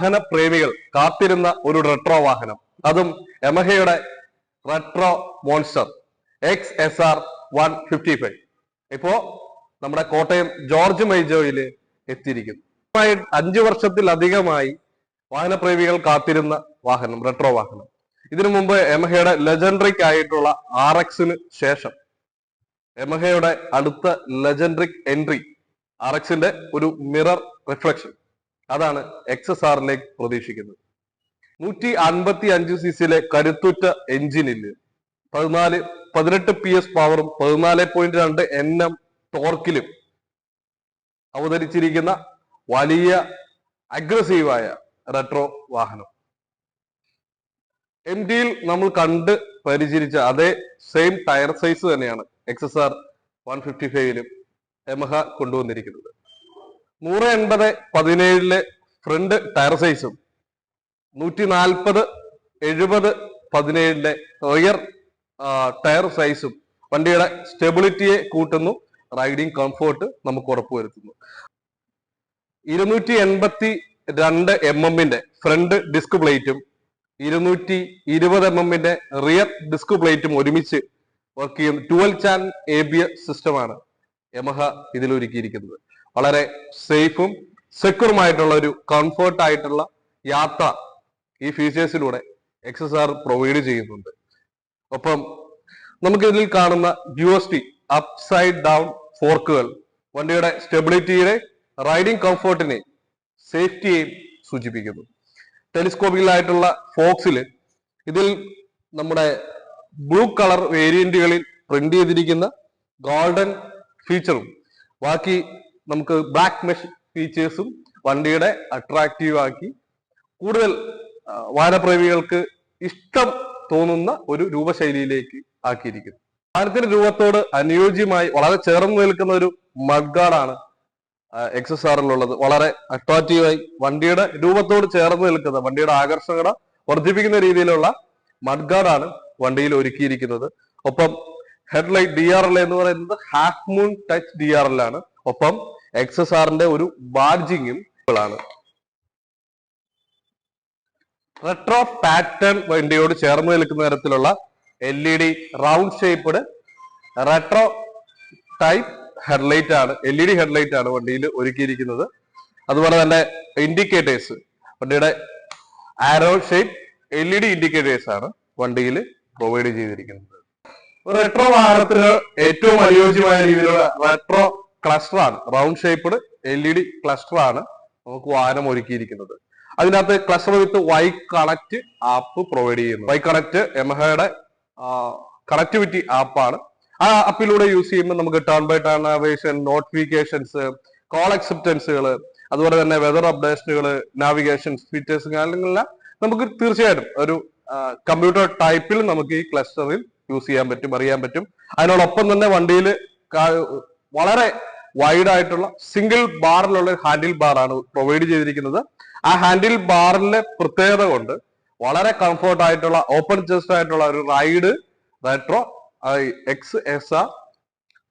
വാഹന പ്രേമികൾ കാത്തിരുന്ന ഒരു റെട്രോ വാഹനം. അതും യമഹയുടെ retro monster X S R one fifty five ഇപ്പോ നമ്മുടെ കോട്ടയം ജോർജ് മൈജോയിൽ എത്തിയിരിക്കുന്നു. അഞ്ചു വർഷത്തിലധികമായി വാഹനപ്രേമികൾ കാത്തിരുന്ന വാഹനം റെട്രോ വാഹനം. ഇതിനു മുമ്പ് യമഹയുടെ ലെജൻഡറിക് ആയിട്ടുള്ള ആർ എക്സിന് ശേഷം എമഹയുടെ അടുത്ത ലെജൻഡറിക് എൻട്രി ആർ എക്സിന്റെ ഒരു മിറർ റിഫ്ലക്ഷൻ അതാണ് എക്സ് എസ് ആറിലേക്ക് പ്രതീക്ഷിക്കുന്നത്. നൂറ്റി അൻപത്തി അഞ്ച് സി സിയിലെ കരുത്തുറ്റ എഞ്ചിനിൽ പതിനാല് പതിനെട്ട് പി എസ് പവറും പതിനാല് പോയിന്റ് രണ്ട് എൻ എം ടോർക്കിലും അവതരിച്ചിരിക്കുന്ന വലിയ അഗ്രസീവായ റെട്രോ വാഹനം. എം ഡിയിൽ നമ്മൾ കണ്ട് പരിചരിച്ച അതേ സെയിം ടയർ സൈസ് തന്നെയാണ് X S R one fifty ഫൈവിലും Yamaha കൊണ്ടുവന്നിരിക്കുന്നത്. നൂറ് എൺപത് പതിനേഴിലെ ഫ്രണ്ട് ടയർ സൈസും നൂറ്റി നാൽപ്പത് എഴുപത് പതിനേഴിന്റെ റിയർ ടയർ സൈസും വണ്ടിയുടെ സ്റ്റെബിലിറ്റിയെ കൂട്ടുന്നു റൈഡിംഗ് കംഫോർട്ട് നമുക്ക് ഉറപ്പുവരുത്തുന്നു ഇരുന്നൂറ്റി എൺപത്തി രണ്ട് എം എമ്മിന്റെ ഫ്രണ്ട് ഡിസ്ക് പ്ലേറ്റും ഇരുന്നൂറ്റി ഇരുപത് എം എമ്മിന്റെ റിയർ ഡിസ്ക് പ്ലേറ്റും ഒരുമിച്ച് വർക്ക് ചെയ്യുന്ന ട്വൽവ് ചാൻ എ ബി എസ് സിസ്റ്റമാണ് യമഹ ഇതിൽ ഒരുക്കിയിരിക്കുന്നത് വളരെ സേഫും സെക്യൂറുമായിട്ടുള്ള ഒരു കംഫർട്ട് ആയിട്ടുള്ള യാത്ര ഈ ഫീച്ചേഴ്സിലൂടെ എക്സസ് ആർ പ്രൊവൈഡ് ചെയ്യുന്നുണ്ട്. ഒപ്പം നമുക്ക് ഇതിൽ കാണുന്ന U S T upside down ഫോർക്കുകൾ വണ്ടിയുടെ സ്റ്റെബിലിറ്റിയുടെ റൈഡിംഗ് കംഫർട്ടിനെ സേഫ്റ്റിയെയും സൂചിപ്പിക്കുന്നു. ടെലിസ്കോപ്പിക്കലായിട്ടുള്ള ഫോക്സിൽ ഇതിൽ നമ്മുടെ ബ്ലൂ കളർ വേരിയന്റുകളിൽ പ്രിന്റ് ചെയ്തിരിക്കുന്ന ഗോൾഡൻ ഫീച്ചറും ബാക്കി നമുക്ക് ബ്ലാക്ക് മെഷ് ഫീച്ചേഴ്സും വണ്ടിയുടെ അട്രാക്റ്റീവ് ആക്കി കൂടുതൽ വാഹനപ്രേമികൾക്ക് ഇഷ്ടം തോന്നുന്ന ഒരു രൂപശൈലിയിലേക്ക് ആക്കിയിരിക്കുന്നു. വാഹനത്തിന്റെ രൂപത്തോട് അനുയോജ്യമായി വളരെ ചേർന്ന് നിൽക്കുന്ന ഒരു മഡ്ഗാർഡാണ് എക്സ് ആറിലുള്ളത് വളരെ അട്രാക്റ്റീവായി വണ്ടിയുടെ രൂപത്തോട് ചേർന്ന് നിൽക്കുന്ന വണ്ടിയുടെ ആകർഷകത വർദ്ധിപ്പിക്കുന്ന രീതിയിലുള്ള മഡ്ഗാർഡാണ് വണ്ടിയിൽ ഒരുക്കിയിരിക്കുന്നത്. ഒപ്പം ഹെഡ്ലൈറ്റ് ഡി ആർ എൽ എന്ന് പറയുന്നത് half moon touch D R L ആണ്. ഒപ്പം എക്സ് എസ് ആറിന്റെ ഒരു ബാഡ്ജിങ്ങും ആണ് റെട്രോ പാറ്റേൺ വണ്ടിയോട് ചേർന്ന് നിൽക്കുന്ന തരത്തിലുള്ള L E D round shaped retro type headlight ആണ് എൽ ഇ ഡി ഹെഡ്ലൈറ്റ് ആണ് വണ്ടിയിൽ ഒരുക്കിയിരിക്കുന്നത്. അതുപോലെ തന്നെ ഇൻഡിക്കേറ്റേഴ്സ് വണ്ടിയുടെ arrow shape L E D indicators ആണ് വണ്ടിയിൽ പ്രൊവൈഡ് ചെയ്തിരിക്കുന്നത്. റെട്രോ വാഹനത്തിന് ഏറ്റവും അനുയോജ്യമായ രീതിയിലുള്ള റെട്രോ ക്ലസ്റ്റർ ആണ്. Round shaped L E D cluster ആണ് നമുക്ക് വാഹനം ഒരുക്കിയിരിക്കുന്നത്. അതിനകത്ത് cluster with Y connect app provide ചെയ്യുന്നു. വൈ കണക്ട് എംഹയുടെ കണക്ടിവിറ്റി ആപ്പാണ് ആ ആപ്പിലൂടെ യൂസ് ചെയ്യുമ്പോൾ നമുക്ക് turn by turn navigation notifications call അക്സെപ്റ്റൻസുകൾ അതുപോലെ തന്നെ വെതർ അപ്ഡേഷനുകൾ നാവിഗേഷൻ ഫീച്ചേഴ്സ് കാര്യങ്ങളെല്ലാം നമുക്ക് തീർച്ചയായിട്ടും ഒരു കമ്പ്യൂട്ടർ ടൈപ്പിൽ നമുക്ക് ഈ ക്ലസ്റ്ററിൽ യൂസ് ചെയ്യാൻ പറ്റും അറിയാൻ പറ്റും. അതിനോടൊപ്പം തന്നെ വണ്ടിയിൽ വളരെ വൈഡ് ആയിട്ടുള്ള സിംഗിൾ ബാറിലുള്ള ഹാൻഡിൽ ബാർ ആണ് പ്രൊവൈഡ് ചെയ്തിരിക്കുന്നത്. ആ ഹാൻഡിൽ ബാറിലെ പ്രത്യേകത കൊണ്ട് വളരെ കംഫർട്ട് ആയിട്ടുള്ള ഓപ്പൺ ചെസ്റ്റ് ആയിട്ടുള്ള ഒരു ride retro X S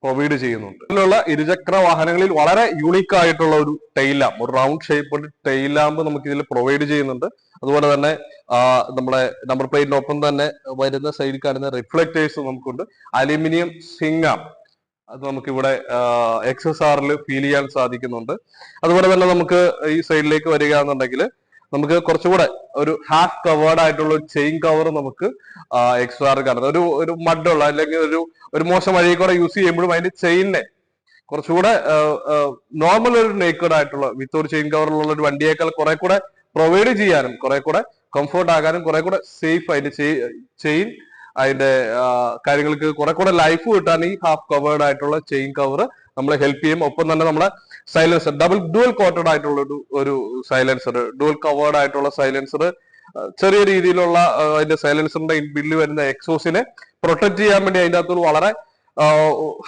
provide ചെയ്യുന്നുണ്ട്. ഇതിലുള്ള ഇരുചക്ര വാഹനങ്ങളിൽ വളരെ യൂണിക് ആയിട്ടുള്ള ഒരു ടെയിൽ ലാമ്പ് ഒരു റൗണ്ട് ഷേപ്പ് ടെയിൽ ലാമ്പ് നമുക്ക് ഇതിൽ പ്രൊവൈഡ് ചെയ്യുന്നുണ്ട്. അതുപോലെ തന്നെ നമ്മുടെ നമ്പർ പ്ലേറ്റിനൊപ്പം തന്നെ വരുന്ന സൈഡിൽ കാണുന്ന റിഫ്ലക്റ്റേഴ്സ് നമുക്കുണ്ട്. അലുമിനിയം സിങ്ങാം അത് നമുക്ക് ഇവിടെ എക്സ് ആറിൽ ഫീൽ ചെയ്യാൻ സാധിക്കുന്നുണ്ട്. അതുപോലെ തന്നെ നമുക്ക് ഈ സൈഡിലേക്ക് വരികയാണെന്നുണ്ടെങ്കിൽ നമുക്ക് കുറച്ചുകൂടെ ഒരു ഹാഫ് കവേർഡ് ആയിട്ടുള്ള ഒരു ചെയിൻ കവർ നമുക്ക് എക്സ് ആർ കാണുന്നത് ഒരു ഒരു മഡുള്ള അല്ലെങ്കിൽ ഒരു ഒരു മോശം വഴി കൂടെ യൂസ് ചെയ്യുമ്പോഴും അതിന്റെ ചെയിനെ കുറച്ചുകൂടെ നോർമൽ ഒരു നേക്കേഡ് ആയിട്ടുള്ള വിത്ത് ഒരു ചെയിൻ കവറിലുള്ള ഒരു വണ്ടിയേക്കാൾ കുറെ കൂടെ പ്രൊവൈഡ് ചെയ്യാനും കുറെ കൂടെ കംഫർട്ട് ആകാനും കുറെ കൂടെ സേഫ് അതിന്റെ ചെയിൻ അതിന്റെ കാര്യങ്ങൾക്ക് കുറെ കൂടെ ലൈഫ് കിട്ടാൻ ഈ ഹാഫ് കവേർഡ് ആയിട്ടുള്ള ചെയിൻ കവർ നമ്മളെ ഹെൽപ്പ് ചെയ്യും. ഒപ്പം തന്നെ നമ്മളെ സൈലൻസർ ഡബിൾ ഡുവൽ കോട്ടഡ് ആയിട്ടുള്ള ഒരു സൈലൻസർ ഡുവൽ കവേർഡ് ആയിട്ടുള്ള സൈലൻസർ ചെറിയ രീതിയിലുള്ള അതിന്റെ സൈലൻസറിന്റെ ബില്ല് വരുന്ന എക്സോസിനെ പ്രൊട്ടക്ട് ചെയ്യാൻ വേണ്ടി അതിന്റെ അകത്തൊരു വളരെ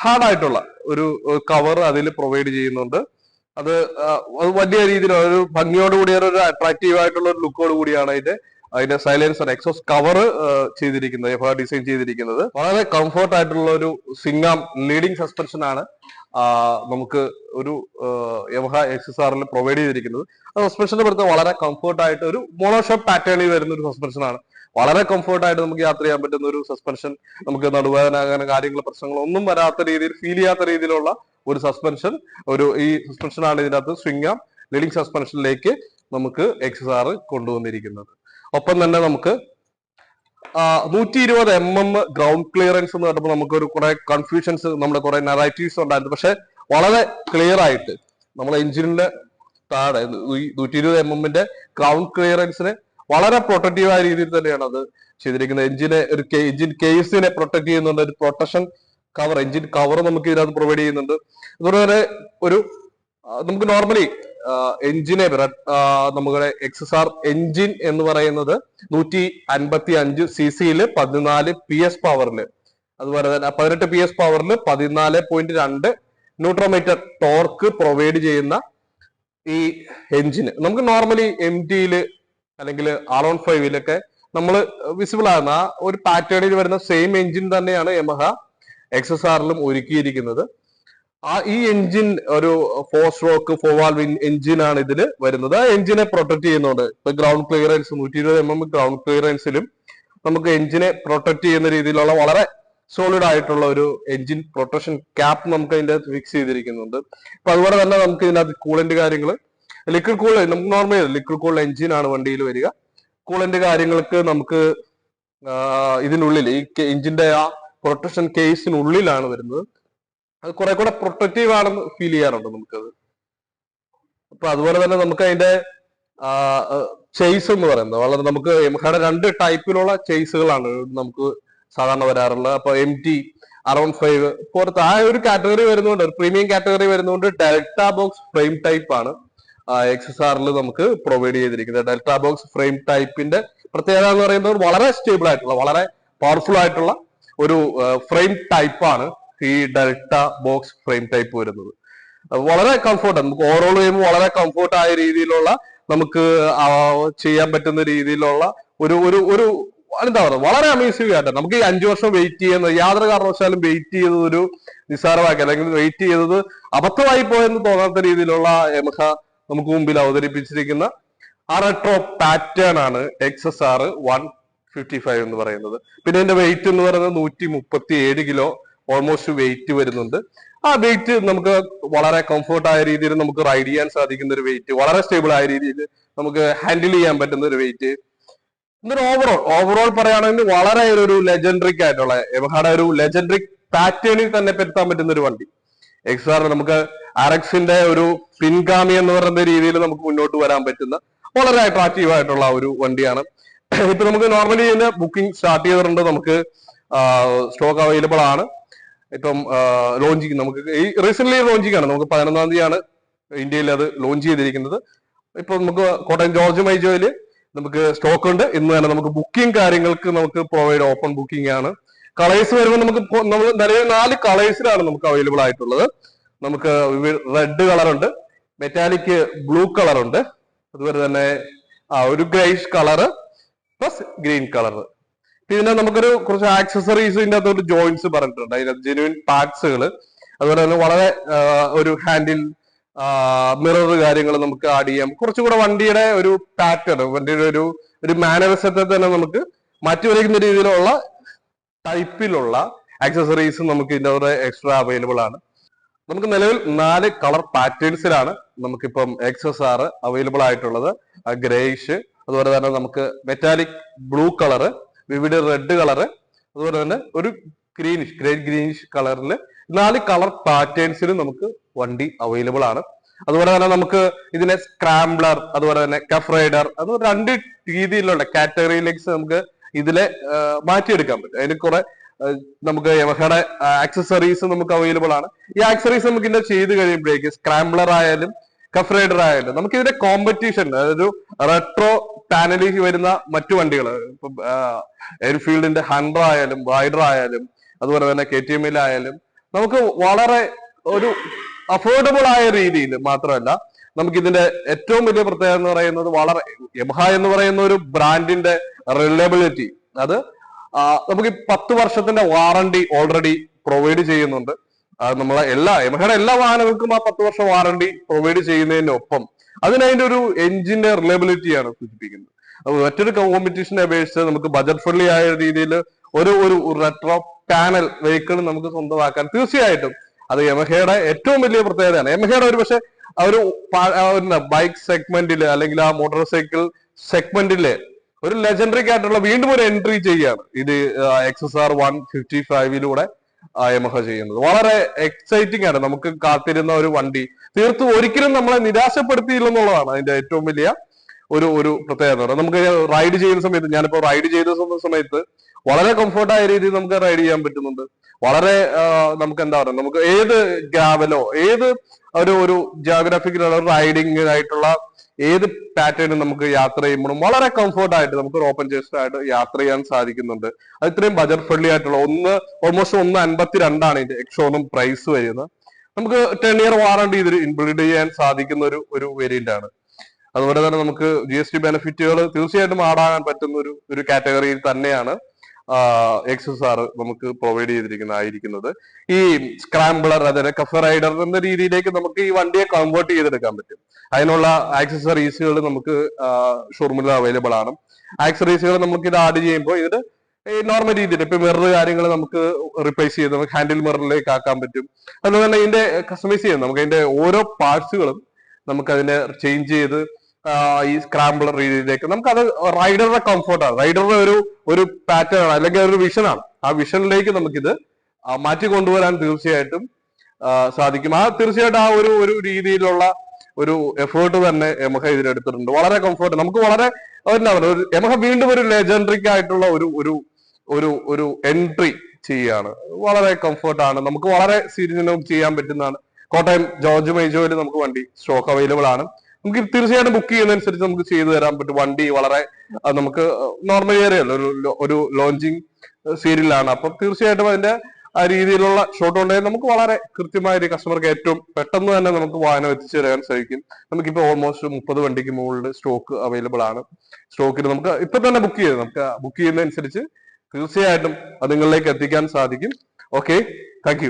ഹാർഡ് ആയിട്ടുള്ള ഒരു കവർ അതിൽ പ്രൊവൈഡ് ചെയ്യുന്നുണ്ട്. അത് അത് വലിയ രീതിയിൽ ഒരു ഭംഗിയോട് കൂടിയ ഒരു അട്രാക്റ്റീവ് ആയിട്ടുള്ള ഒരു ലുക്കോട് കൂടിയാണ് അതിന്റെ അതിന്റെ സൈലൻസർ എക്സോസ് കവർ ചെയ്തിരിക്കുന്നത് എഫ് ഡിസൈൻ ചെയ്തിരിക്കുന്നത്. വളരെ കംഫർട്ട് ആയിട്ടുള്ള ഒരു സിംഗാം ലീഡിംഗ് സസ്പെൻഷൻ ആണ് നമുക്ക് ഒരു യമഹ എക്സ് ആറിൽ പ്രൊവൈഡ് ചെയ്തിരിക്കുന്നത്. ആ സസ്പെൻഷന്റെ പുറത്ത് വളരെ കംഫർട്ട് ആയിട്ട് ഒരു മോണോഷോപ്പ് പാറ്റേണിൽ വരുന്ന ഒരു സസ്പെൻഷൻ ആണ്. വളരെ കംഫർട്ട് ആയിട്ട് നമുക്ക് യാത്ര ചെയ്യാൻ പറ്റുന്ന ഒരു സസ്പെൻഷൻ നമുക്ക് നടുവേദന അങ്ങനെ കാര്യങ്ങൾ പ്രശ്നങ്ങൾ ഒന്നും വരാത്ത രീതിയിൽ ഫീൽ ചെയ്യാത്ത രീതിയിലുള്ള ഒരു സസ്പെൻഷൻ ഒരു ഈ സസ്പെൻഷൻ ആണ് ഇതിനകത്ത് സ്വിംഗാം ലീഡിംഗ് സസ്പെൻഷനിലേക്ക് നമുക്ക് എക്സ് ആർ കൊണ്ടുവന്നിരിക്കുന്നത്. ഒപ്പം തന്നെ നമുക്ക് നൂറ്റി ഇരുപത് എം എം ഗ്രൗണ്ട് ക്ലിയറൻസ് എന്ന് പറയുമ്പോൾ നമുക്ക് ഒരു കുറെ കൺഫ്യൂഷൻസ് നമ്മുടെ കുറെ നെറേറ്റീവ്സ് ഉണ്ടായിരുന്നു. പക്ഷെ വളരെ ക്ലിയർ ആയിട്ട് നമ്മൾ എഞ്ചിനിന്റെ താഴെ നൂറ്റി ഇരുപത് എം എമ്മിന്റെ ഗ്രൗണ്ട് ക്ലിയറൻസിന് വളരെ പ്രൊട്ടക്റ്റീവ് ആയ രീതിയിൽ തന്നെയാണ് അത് ചെയ്തിരിക്കുന്നത്. എഞ്ചിനെ ഒരു എഞ്ചിൻ കേസിനെ പ്രൊട്ടക്ട് ചെയ്യുന്നുണ്ട്. ഒരു പ്രൊട്ടക്ഷൻ കവർ എഞ്ചിൻ കവർ നമുക്ക് ഇതിനകത്ത് പ്രൊവൈഡ് ചെയ്യുന്നുണ്ട്. അതുപോലെ തന്നെ ഒരു നമുക്ക് നോർമലി എഞ്ചിനെ നമ്മുടെ എക്സ് ആർ എഞ്ചിൻ എന്ന് പറയുന്നത് നൂറ്റി അൻപത്തി അഞ്ച് സി സിയിൽ പതിനാല് പി എസ് പവറിൽ അതുപോലെ തന്നെ പതിനെട്ട് പി എസ് പവറിൽ പതിനാല് പോയിന്റ് രണ്ട് ന്യൂട്രോമീറ്റർ ടോർക്ക് പ്രൊവൈഡ് ചെയ്യുന്ന ഈ എഞ്ചിന് നമുക്ക് നോർമലി എം ടിയിൽ അല്ലെങ്കിൽ ആർ ഓൺ ഫൈവിലൊക്കെ നമ്മൾ വിസിബിൾ ആകുന്ന ആ ഒരു പാറ്റേണിൽ വരുന്ന സെയിം എഞ്ചിൻ തന്നെയാണ് യമഹ എക്സ് എസ് ആറിലും ഒരുക്കിയിരിക്കുന്നത്. ആ ഈ എഞ്ചിൻ ഒരു four stroke four valve engine ആണ് ഇതിൽ വരുന്നത്. ആ എഞ്ചിനെ പ്രൊട്ടക്ട് ചെയ്യുന്നുണ്ട്. ഇപ്പൊ ഗ്രൗണ്ട് ക്ലിയറൻസ് നൂറ്റി ഇരുപത് എം എം ഗ്രൗണ്ട് ക്ലിയറൻസിലും നമുക്ക് എഞ്ചിനെ പ്രൊട്ടക്ട് ചെയ്യുന്ന രീതിയിലുള്ള വളരെ സോളിഡ് ആയിട്ടുള്ള ഒരു എഞ്ചിൻ പ്രൊട്ടക്ഷൻ ക്യാപ്പ് നമുക്ക് അതിന്റെ ഫിക്സ് ചെയ്തിരിക്കുന്നുണ്ട്. അപ്പൊ അതുപോലെ തന്നെ നമുക്ക് ഇതിനകത്ത് കൂളന്റ് കാര്യങ്ങൾ ലിക്വിഡ് കൂൾ നമുക്ക് നോർമൽ ലിക്വിഡ് കൂൾ എഞ്ചിൻ ആണ് വണ്ടിയിൽ വരിക. കൂളന്റ് കാര്യങ്ങൾക്ക് നമുക്ക് ഇതിനുള്ളിൽ ഈ എഞ്ചിന്റെ ആ പ്രൊട്ടക്ഷൻ കേസിനുള്ളിലാണ് വരുന്നത്. അത് കുറെ കൂടെ പ്രൊട്ടക്റ്റീവ് ആണെന്ന് ഫീൽ ചെയ്യാറുണ്ട് നമുക്കത്. അപ്പൊ അതുപോലെ തന്നെ നമുക്ക് അതിന്റെ ചെയ്സ് എന്ന് പറയുന്നത്. വളരെ നമുക്ക് എംഹാടെ രണ്ട് ടൈപ്പിലുള്ള ചെയ്സുകളാണ് നമുക്ക് സാധാരണ വരാറുള്ളത്. അപ്പൊ എം ടി അറൌണ്ട് ഫൈവ് പുറത്ത് ആ ഒരു കാറ്റഗറി വരുന്നുണ്ട് ഒരു പ്രീമിയം കാറ്റഗറി വരുന്നുണ്ട് ഡെൽറ്റ ബോക്സ് ഫ്രെയിം ടൈപ്പ് ആണ് എക്സ് എസ് ആറിൽ നമുക്ക് പ്രൊവൈഡ് ചെയ്തിരിക്കുന്നത്. ഡെൽറ്റ ബോക്സ് ഫ്രെയിം ടൈപ്പിന്റെ പ്രത്യേകത എന്ന് പറയുന്നത് വളരെ സ്റ്റേബിൾ ആയിട്ടുള്ള വളരെ പവർഫുൾ ആയിട്ടുള്ള ഒരു ഫ്രെയിം ടൈപ്പാണ് ഈ ഡെൽറ്റ ബോക്സ് ഫ്രെയിം ടൈപ്പ് വരുന്നത്. വളരെ കംഫോർട്ട് നമുക്ക് ഓവറോൾ ചെയ്യുമ്പോൾ വളരെ കംഫോർട്ട് ആയ രീതിയിലുള്ള നമുക്ക് ചെയ്യാൻ പറ്റുന്ന രീതിയിലുള്ള ഒരു ഒരു ഒരു എന്താ പറയുക വളരെ അമേസിംഗ് ആയിട്ട് നമുക്ക് ഈ അഞ്ചു വർഷം വെയിറ്റ് ചെയ്യുന്ന യാതൊരു കാരണവശാലും വെയിറ്റ് ചെയ്തത് ഒരു നിസ്സാരമാക്കി അല്ലെങ്കിൽ വെയിറ്റ് ചെയ്തത് അബദ്ധമായി പോയെന്ന് തോന്നാത്ത രീതിയിലുള്ള എമഹ നമുക്ക് മുമ്പിൽ അവതരിപ്പിച്ചിരിക്കുന്ന ആ റെട്രോ പാറ്റേൺ ആണ് X S R one fifty five എന്ന് പറയുന്നത്. പിന്നെ ഇതിന്റെ വെയിറ്റ് എന്ന് പറയുന്നത് നൂറ്റി മുപ്പത്തി ഏഴ് കിലോ ഓൾമോസ്റ്റ് വെയിറ്റ് വരുന്നുണ്ട്. ആ വെയിറ്റ് നമുക്ക് വളരെ കംഫർട്ട് ആയ രീതിയിൽ നമുക്ക് റൈഡ് ചെയ്യാൻ സാധിക്കുന്ന ഒരു വെയിറ്റ് വളരെ സ്റ്റേബിൾ ആയ രീതിയിൽ നമുക്ക് ഹാൻഡിൽ ചെയ്യാൻ പറ്റുന്ന ഒരു വെയിറ്റ് എന്നൊരു ഓവറോൾ ഓവറോൾ പറയുകയാണെങ്കിൽ വളരെ ഒരു ലെജൻഡറിക് ആയിട്ടുള്ള യമഹയുടെ ഒരു ലെജൻഡറിക് പാറ്റേണിൽ തന്നെ പെരുത്താൻ പറ്റുന്ന ഒരു വണ്ടി. എക്സാർ നമുക്ക് അറക്സിന്റെ ഒരു പിൻഗാമി എന്ന് പറയുന്ന രീതിയിൽ നമുക്ക് മുന്നോട്ട് വരാൻ പറ്റുന്ന വളരെ അട്രാക്റ്റീവ് ആയിട്ടുള്ള ഒരു വണ്ടിയാണ്. ഇപ്പൊ നമുക്ക് നോർമലി ഇതിന്റെ ബുക്കിംഗ് സ്റ്റാർട്ട് ചെയ്തിട്ടുണ്ട്. നമുക്ക് സ്റ്റോക്ക് അവൈലബിൾ ആണ്. ഇപ്പം ലോഞ്ചിങ് നമുക്ക് ഈ റീസെന്റ് ലോഞ്ചിങ് ആണ്. നമുക്ക് പതിനൊന്നാം തീയതിയാണ് ഇന്ത്യയിൽ അത് ലോഞ്ച് ചെയ്തിരിക്കുന്നത്. ഇപ്പൊ നമുക്ക് കോട്ടയം ജോർജ് മൈജോയിൽ നമുക്ക് സ്റ്റോക്ക് ഉണ്ട്. ഇന്ന് തന്നെ നമുക്ക് ബുക്കിംഗ് കാര്യങ്ങൾക്ക് നമുക്ക് പ്രൊവൈഡ് ഓപ്പൺ ബുക്കിംഗ് ആണ്. കളേഴ്സ് വരുമ്പോൾ നമുക്ക് നമ്മൾ നിലവിൽ നാല് കളേഴ്സിലാണ് നമുക്ക് അവൈലബിൾ ആയിട്ടുള്ളത്. നമുക്ക് റെഡ് കളർ ഉണ്ട്. മെറ്റാലിക് ബ്ലൂ കളർ ഉണ്ട്. അതുപോലെ തന്നെ ആ ഒരു greyish colour plus green colour പിന്നെ നമുക്കൊരു കുറച്ച് ആക്സസറീസിന്റെ അകത്തോട്ട് ജോയിന്റ്സ് പറഞ്ഞിട്ടുണ്ട്. അതിന് ജെനുവിൻ പാർട്സുകൾ അതുപോലെ തന്നെ വളരെ ഒരു ഹാൻഡിൽ മിറർ കാര്യങ്ങൾ നമുക്ക് ആഡ് ചെയ്യാം. കുറച്ചുകൂടെ വണ്ടിയുടെ ഒരു പാറ്റേൺ വണ്ടിയുടെ ഒരു ഒരു മാനവസത്തെ തന്നെ നമുക്ക് മാറ്റിവരയ്ക്കുന്ന രീതിയിലുള്ള ടൈപ്പിലുള്ള ആക്സസറീസ് നമുക്ക് ഇതിന്റെ അവിടെ എക്സ്ട്രാ അവൈലബിൾ ആണ്. നമുക്ക് നിലവിൽ നാല് കളർ പാറ്റേൺസിലാണ് നമുക്കിപ്പം എക്സസ് ആർ അവൈലബിൾ ആയിട്ടുള്ളത് ഗ്രേയിഷ് അതുപോലെ തന്നെ നമുക്ക് മെറ്റാലിക് ബ്ലൂ കളറ് വിവിധ റെഡ് കളറ് അതുപോലെ തന്നെ ഒരു ഗ്രീനിഷ് ഗ്രേ ഗ്രീനിഷ് കളറിൽ നാല് കളർ പാറ്റേൺസിലും നമുക്ക് വണ്ടി അവൈലബിൾ ആണ്. അതുപോലെ തന്നെ നമുക്ക് ഇതിനെ സ്ക്രാംബ്ലർ അതുപോലെ തന്നെ കഫ് റൈഡർ അത് രണ്ട് രീതിയിലുള്ള കാറ്റഗറിയിലേക്ക് നമുക്ക് ഇതിലെ മാറ്റിയെടുക്കാൻ പറ്റും. അതിന് കുറെ നമുക്ക് യമഹയുടെ ആക്സസറീസ് നമുക്ക് അവൈലബിൾ ആണ്. ഈ ആക്സസറീസ് നമുക്ക് ഇതിന്റെ ചെയ്ത് കഴിയുമ്പോഴേക്ക് സ്ക്രാംബ്ലർ ആയാലും കഫ് റൈഡർ ആയാലും നമുക്ക് ഇതിന്റെ കോമ്പറ്റീഷൻ അതായത് റെട്രോ പാനലിൽ വരുന്ന മറ്റു വണ്ടികൾ എയർഫീൽഡിന്റെ ഹൺഡ്ര ആയാലും റൈഡർ ആയാലും അതുപോലെ തന്നെ കെ ടി എമ്മിലായാലും നമുക്ക് വളരെ ഒരു അഫോർഡബിൾ ആയ രീതിയിൽ മാത്രമല്ല നമുക്ക് ഇതിന്റെ ഏറ്റവും വലിയ പ്രത്യേകത എന്ന് പറയുന്നത് വളരെ യമഹ എന്ന് പറയുന്ന ഒരു ബ്രാൻഡിന്റെ റിലയബിലിറ്റി അത് നമുക്ക് ഈ പത്ത് വർഷത്തിന്റെ വാറണ്ടി ഓൾറെഡി പ്രൊവൈഡ് ചെയ്യുന്നുണ്ട്. നമ്മളെ എല്ലാ യമഹയുടെ എല്ലാ വാഹനങ്ങൾക്കും ആ പത്ത് വർഷം വാറണ്ടി പ്രൊവൈഡ് ചെയ്യുന്നതിനൊപ്പം അതിന് അതിന്റെ ഒരു എഞ്ചിന്റെ റിലയബിലിറ്റിയാണ് സൂചിപ്പിക്കുന്നത്. മറ്റൊരു കോമ്പറ്റീഷനെ അപേക്ഷിച്ച് നമുക്ക് ബജറ്റ് ഫ്രണ്ട്ലി ആയ രീതിയിൽ ഒരു ഒരു റെട്രോ പാനൽ വെഹിക്കിൾ നമുക്ക് സ്വന്തമാക്കാൻ തീർച്ചയായിട്ടും അത് യമഹയുടെ ഏറ്റവും വലിയ പ്രത്യേകതയാണ്. യമഹയുടെ ഒരു പക്ഷെ ഒരു ബൈക്ക് സെഗ്മെന്റിൽ അല്ലെങ്കിൽ ആ മോട്ടോർ സൈക്കിൾ സെഗ്മെന്റിൽ ഒരു ലെജൻഡറിക്ക് ആയിട്ടുള്ള വീണ്ടും ഒരു എൻട്രി ചെയ്യാണ് ഇത് എക്സ് ആർ വൺ ഫിഫ്റ്റി ഫൈവിലൂടെ യമഹ ചെയ്യുന്നത്. വളരെ എക്സൈറ്റിംഗ് ആണ്. നമുക്ക് കാത്തിരുന്ന ഒരു വണ്ടി തീർത്തും ഒരിക്കലും നമ്മളെ നിരാശപ്പെടുത്തിയില്ലെന്നുള്ളതാണ് അതിന്റെ ഏറ്റവും വലിയ ഒരു ഒരു പ്രത്യേകത. നമുക്ക് റൈഡ് ചെയ്യുന്ന സമയത്ത് ഞാനിപ്പോ റൈഡ് ചെയ്ത സമയത്ത് വളരെ കംഫർട്ടായ രീതിയിൽ നമുക്ക് റൈഡ് ചെയ്യാൻ പറ്റുന്നുണ്ട്. വളരെ നമുക്ക് എന്താ പറയുക നമുക്ക് ഏത് ഗ്രാവലോ ഏത് ഒരു ഒരു ജോഗ്രഫിക്കലുള്ള റൈഡിങ് ആയിട്ടുള്ള ഏത് പാറ്റേണും നമുക്ക് യാത്ര ചെയ്യുമ്പോഴും വളരെ കംഫർട്ട് ആയിട്ട് നമുക്ക് ഓപ്പൺ ചേസ്റ്റ് ആയിട്ട് യാത്ര ചെയ്യാൻ സാധിക്കുന്നുണ്ട്. അത് ഇത്രയും ബജറ്റ് ഫ്രണ്ട്ലി ആയിട്ടുള്ള ഒന്ന് ഓൾമോസ്റ്റ് ഒന്ന് അൻപത്തി രണ്ടാണ് ഇതിന്റെ എക്സോണും പ്രൈസ് വരുന്നത്. നമുക്ക് ടെൻ ഇയർ വാറണ്ടി ഇതിൽ ഇൻക്ലൂഡ് ചെയ്യാൻ സാധിക്കുന്ന ഒരു ഒരു വേരിയന്റ് ആണ്. അതുപോലെ തന്നെ നമുക്ക് ജി എസ് ടി ബെനിഫിറ്റുകൾ തീർച്ചയായിട്ടും ആടാകാൻ പറ്റുന്ന ഒരു ഒരു കാറ്റഗറിയിൽ തന്നെയാണ് എക്സസ് ആർ നമുക്ക് പ്രൊവൈഡ് ചെയ്തിരിക്കുന്ന ആയിരിക്കുന്നത്. ഈ സ്ക്രാംബ്ലർ അതായത് കഫ് റൈഡർ എന്ന രീതിയിലേക്ക് നമുക്ക് ഈ വണ്ടിയെ കൺവേർട്ട് ചെയ്തെടുക്കാൻ പറ്റും. അതിനുള്ള ആക്സസറീസുകൾ നമുക്ക് ഷോറൂമിൽ അവൈലബിൾ ആണ്. ആക്സറീസുകൾ നമുക്ക് ഇത് ആഡ് ചെയ്യുമ്പോൾ ഇത് ഈ നോർമൽ രീതിയിൽ ഇപ്പൊ മിറർ കാര്യങ്ങൾ നമുക്ക് റിപ്ലേസ് ചെയ്ത് നമുക്ക് ഹാൻഡിൽ മിററിലേക്ക് ആക്കാൻ പറ്റും. അതുപോലെ തന്നെ ഇതിന്റെ കസ്റ്റമൈസ് ചെയ്യാം. നമുക്ക് അതിന്റെ ഓരോ പാർട്സുകളും നമുക്ക് അതിനെ ചേഞ്ച് ചെയ്ത് ഈ സ്ക്രാമ്പിൾ രീതിയിലേക്ക് നമുക്ക് അത് റൈഡറുടെ കംഫർട്ടാണ് റൈഡറുടെ ഒരു ഒരു പാറ്റേൺ ആണ് അല്ലെങ്കിൽ ഒരു വിഷനാണ് ആ വിഷനിലേക്ക് നമുക്കിത് മാറ്റി കൊണ്ടുവരാൻ തീർച്ചയായിട്ടും സാധിക്കും. ആ തീർച്ചയായിട്ടും ആ ഒരു ഒരു രീതിയിലുള്ള ഒരു എഫേർട്ട് തന്നെ എമഹ ഇതിലെടുത്തിട്ടുണ്ട് വളരെ കംഫർട്ട് നമുക്ക് വളരെ എന്താ പറയുക എമഹ വീണ്ടും ഒരു ലെജൻഡറിക് ആയിട്ടുള്ള ഒരു ഒരു ഒരു ഒരു എൻട്രി ചെയ്യാണ്. വളരെ കംഫർട്ടാണ് നമുക്ക് വളരെ സീരിയസിനും ചെയ്യാൻ പറ്റുന്നതാണ്. കോട്ടയം ജോർജ് മൈജോയിൽ നമുക്ക് വണ്ടി സ്റ്റോക്ക് അവൈലബിൾ ആണ്. നമുക്ക് തീർച്ചയായിട്ടും ബുക്ക് ചെയ്യുന്നതനുസരിച്ച് നമുക്ക് ചെയ്തു തരാൻ പറ്റും. വണ്ടി വളരെ നമുക്ക് നോർമൽ ഏരിയല്ല ഒരു ഒരു ലോഞ്ചിങ് സീരിയലാണ് അപ്പം തീർച്ചയായിട്ടും അതിന്റെ ആ രീതിയിലുള്ള ഷോട്ട് ഉണ്ടെങ്കിൽ നമുക്ക് വളരെ കൃത്യമായ ഒരു കസ്റ്റമർക്ക് ഏറ്റവും പെട്ടെന്ന് തന്നെ നമുക്ക് വാഹനം എത്തിച്ചു തരാൻ സാധിക്കും. നമുക്കിപ്പോ ഓൾമോസ്റ്റ് മുപ്പത് വണ്ടിക്ക് മുകളിൽ സ്റ്റോക്ക് അവൈലബിൾ ആണ്. സ്റ്റോക്കിന് നമുക്ക് ഇപ്പൊ തന്നെ ബുക്ക് ചെയ്ത്. നമുക്ക് ബുക്ക് ചെയ്യുന്നതനുസരിച്ച് തീർച്ചയായിട്ടും അത് നിങ്ങളിലേക്ക് എത്തിക്കാൻ സാധിക്കും. Okay thank